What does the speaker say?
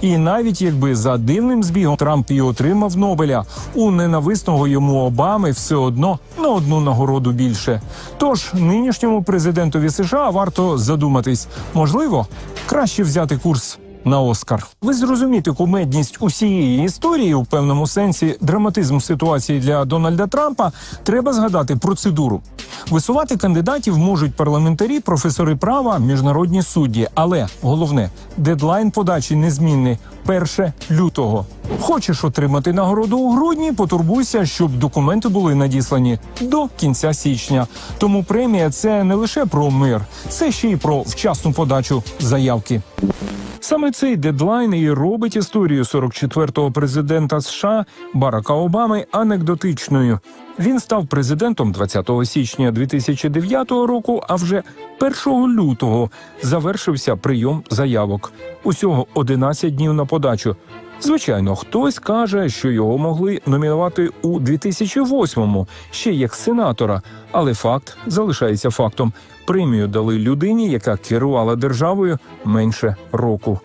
І навіть якби за дивним збігом Трамп і отримав Нобеля, у ненависного йому Обами все одно на одну нагороду більше. Тож нинішньому президентові США варто задуматись, можливо, краще взяти курс на Оскар. Ви зрозуміти кумедність усієї історії у певному сенсі драматизм ситуації для Дональда Трампа. Треба згадати процедуру. Висувати кандидатів можуть парламентарі, професори права, міжнародні судді. Але головне дедлайн подачі незмінний 1 лютого. Хочеш отримати нагороду у грудні? Потурбуйся, щоб документи були надіслані до кінця січня. Тому премія це не лише про мир, це ще й про вчасну подачу заявки. Саме цей дедлайн і робить історію 44-го президента США Барака Обами анекдотичною. Він став президентом 20 січня 2009 року. А вже 1 лютого завершився прийом заявок. Усього 11 днів на подачу. Звичайно, хтось каже, що його могли номінувати у 2008-му, ще як сенатора, але факт залишається фактом. Премію дали людині, яка керувала державою менше року.